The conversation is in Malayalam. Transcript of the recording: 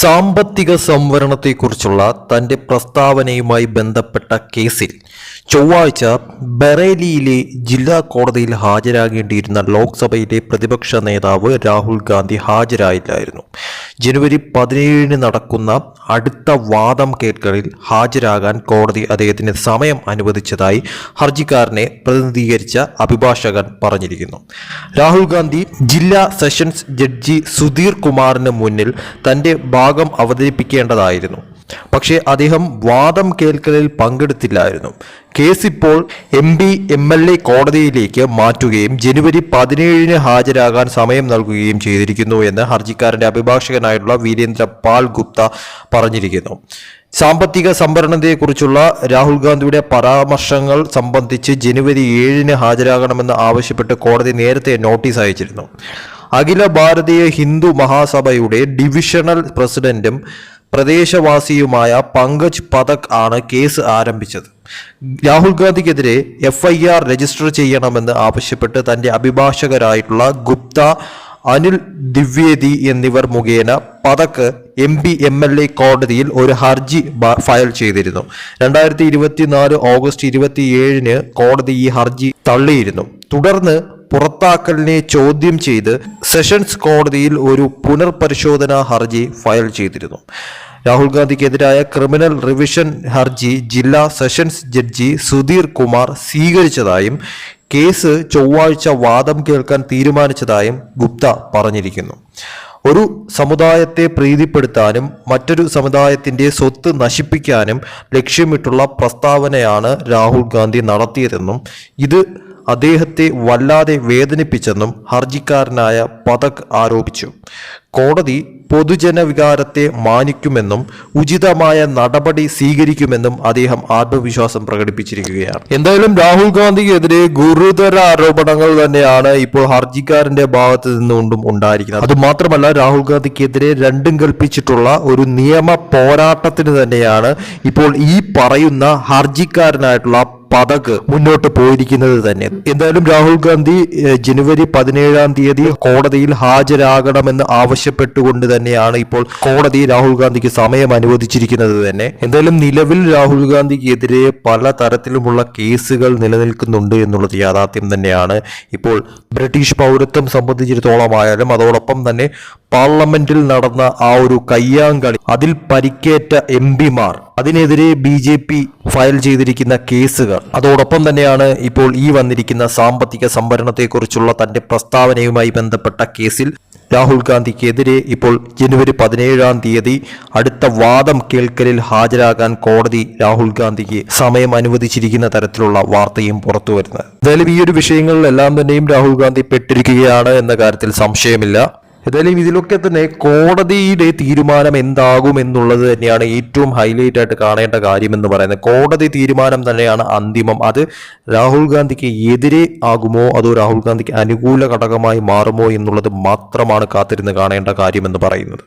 സാമ്പത്തിക സംവരണത്തെക്കുറിച്ചുള്ള തന്റെ പ്രസ്താവനയുമായി ബന്ധപ്പെട്ട കേസിൽ ചൊവ്വാഴ്ച ബറേലിയിലെ ജില്ലാ കോടതിയിൽ ഹാജരാകേണ്ടിയിരുന്ന ലോക്സഭയിലെ പ്രതിപക്ഷ നേതാവ് രാഹുൽ ഗാന്ധി ഹാജരായില്ലായിരുന്നു. ജനുവരി പതിനേഴിന് നടക്കുന്ന അടുത്ത വാദം കേൾക്കലിൽ ഹാജരാകാൻ കോടതി അദ്ദേഹത്തിന് സമയം അനുവദിച്ചതായി ഹർജിക്കാരനെ പ്രതിനിധീകരിച്ച അഭിഭാഷകൻ പറഞ്ഞിരിക്കുന്നു. രാഹുൽ ഗാന്ധി ജില്ലാ സെഷൻസ് ജഡ്ജി സുധീർ കുമാറിന് മുന്നിൽ തന്റെ ഭാഗം അവതരിപ്പിക്കേണ്ടതായിരുന്നു. പക്ഷേ അദ്ദേഹം വാദം കേൾക്കലിൽ പങ്കെടുത്തില്ലായിരുന്നു. കേസ് ഇപ്പോൾ M P M L A കോടതിയിലേക്ക് മാറ്റുകയും ജനുവരി പതിനേഴിന് ഹാജരാകാൻ സമയം നൽകുകയും ചെയ്തിരിക്കുന്നു എന്ന് ഹർജിക്കാരന്റെ അഭിഭാഷകനായിട്ടുള്ള വീരേന്ദ്ര പാൽ ഗുപ്ത പറഞ്ഞിരിക്കുന്നു. സാമ്പത്തിക സംഭരണത്തെക്കുറിച്ചുള്ള രാഹുൽ ഗാന്ധിയുടെ പരാമർശങ്ങൾ സംബന്ധിച്ച് ജനുവരി ഏഴിന് ഹാജരാകണമെന്ന് ആവശ്യപ്പെട്ട് കോടതി നേരത്തെ നോട്ടീസ് അയച്ചിരുന്നു. അഖില ഭാരതീയ ഹിന്ദു മഹാസഭയുടെ ഡിവിഷണൽ പ്രസിഡന്റും പ്രദേശവാസിയുമായ പങ്കജ് പതക് ആണ് കേസ് ആരംഭിച്ചത്. രാഹുൽ ഗാന്ധിക്കെതിരെ എഫ് ഐ ആർ രജിസ്റ്റർ ചെയ്യണമെന്ന് ആവശ്യപ്പെട്ട് തന്റെ അഭിഭാഷകരായിട്ടുള്ള ഗുപ്ത അനിൽ ദിവ്യേദി എന്നിവർ മുഖേന Pathak M P M L A കോടതിയിൽ ഒരു ഹർജി ഫയൽ ചെയ്തിരുന്നു. രണ്ടായിരത്തി ഇരുപത്തിനാല് ഓഗസ്റ്റ് ഇരുപത്തിയേഴിന് കോടതി ഈ ഹർജി തള്ളിയിരുന്നു. തുടർന്ന് പുറത്താക്കലിനെ ചോദ്യം ചെയ്ത് സെഷൻസ് കോടതിയിൽ ഒരു പുനർപരിശോധനാ ഹർജി ഫയൽ ചെയ്തിരുന്നു. രാഹുൽ ഗാന്ധിക്കെതിരായ ക്രിമിനൽ റിവിഷൻ ഹർജി ജില്ലാ സെഷൻസ് ജഡ്ജി സുധീർ കുമാർ സ്വീകരിച്ചതായും കേസ് ചൊവ്വാഴ്ച വാദം കേൾക്കാൻ തീരുമാനിച്ചതായും ഗുപ്ത പറഞ്ഞിരിക്കുന്നു. ഒരു സമുദായത്തെ പ്രീതിപ്പെടുത്താനും മറ്റൊരു സമുദായത്തിന്റെ സ്വത്ത് നശിപ്പിക്കാനും ലക്ഷ്യമിട്ടുള്ള പ്രസ്താവനയാണ് രാഹുൽ ഗാന്ധി നടത്തിയതെന്നും ഇത് അദ്ദേഹത്തെ വല്ലാതെ വേദനിപ്പിച്ചെന്നും ഹർജിക്കാരനായ പതക് ആരോപിച്ചു. കോടതി പൊതുജനവികാരത്തെ മാനിക്കുമെന്നും ഉചിതമായ നടപടി സ്വീകരിക്കുമെന്നും അദ്ദേഹം ആത്മവിശ്വാസം പ്രകടിപ്പിച്ചിരിക്കുകയാണ്. എന്തായാലും രാഹുൽ ഗാന്ധിക്കെതിരെ ഗുരുതര ആരോപണങ്ങൾ തന്നെയാണ് ഇപ്പോൾ ഹർജിക്കാരന്റെ ഭാഗത്ത് നിന്നുകൊണ്ടും ഉണ്ടായിരിക്കുന്നത്. അത് മാത്രമല്ല രാഹുൽ ഗാന്ധിക്കെതിരെ രണ്ടും കൽപ്പിച്ചിട്ടുള്ള ഒരു നിയമ പോരാട്ടത്തിന് തന്നെയാണ് ഇപ്പോൾ ഈ പറയുന്ന ഹർജിക്കാരനായിട്ടുള്ള പതക് മുന്നോട്ട് പോയിരിക്കുന്നത് തന്നെ. എന്തായാലും രാഹുൽ ഗാന്ധി ജനുവരി പതിനേഴാം തീയതി കോടതിയിൽ ഹാജരാകണമെന്ന് ആവശ്യപ്പെട്ടുകൊണ്ട് തന്നെയാണ് ഇപ്പോൾ കോടതി രാഹുൽ ഗാന്ധിക്ക് സമയം അനുവദിച്ചിരിക്കുന്നത് തന്നെ. എന്തായാലും നിലവിൽ രാഹുൽ ഗാന്ധിക്കെതിരെ പല തരത്തിലുമുള്ള കേസുകൾ നിലനിൽക്കുന്നുണ്ട് എന്നുള്ളത് യാഥാർത്ഥ്യം തന്നെയാണ്. ഇപ്പോൾ ബ്രിട്ടീഷ് പൗരത്വം സംബന്ധിച്ചിടത്തോളം ആയാലും അതോടൊപ്പം തന്നെ പാർലമെന്റിൽ നടന്ന ആ ഒരു കയ്യാങ്കളി അതിൽ പരിക്കേറ്റ എം പിമാർ അതിനെതിരെ ബി ജെ പി ഫയൽ ചെയ്തിരിക്കുന്ന കേസുകൾ. അതോടൊപ്പം തന്നെയാണ് ഇപ്പോൾ ഈ വന്നിരിക്കുന്ന സാമ്പത്തിക സംഭരണത്തെക്കുറിച്ചുള്ള തന്റെ പ്രസ്താവനയുമായി ബന്ധപ്പെട്ട കേസിൽ രാഹുൽ ഗാന്ധിക്കെതിരെ ഇപ്പോൾ ജനുവരി പതിനേഴാം തീയതി അടുത്ത വാദം കേൾക്കലിൽ ഹാജരാകാൻ കോടതി രാഹുൽ ഗാന്ധിക്ക് സമയം അനുവദിച്ചിരിക്കുന്ന തരത്തിലുള്ള വാർത്തയും പുറത്തു വരുന്നത്. എന്തായാലും ഈ ഒരു വിഷയങ്ങളിലെല്ലാം തന്നെയും രാഹുൽ ഗാന്ധി പെട്ടിരിക്കുകയാണ് എന്ന കാര്യത്തിൽ സംശയമില്ല. ഏതായാലും ഇതിലൊക്കെ തന്നെ കോടതിയുടെ തീരുമാനം എന്താകും എന്നുള്ളത് തന്നെയാണ് ഏറ്റവും ഹൈലൈറ്റ് ആയിട്ട് കാണേണ്ട കാര്യം എന്ന് പറയുന്നത്. കോടതി തീരുമാനം തന്നെയാണ് അന്തിമം. അത് രാഹുൽ ഗാന്ധിക്ക് എതിരെ ആകുമോ അതോ രാഹുൽ ഗാന്ധിക്ക് അനുകൂല ഘടകമായി മാറുമോ എന്നുള്ളത് മാത്രമാണ് കാത്തിരുന്ന് കാണേണ്ട കാര്യം എന്ന് പറയുന്നത്.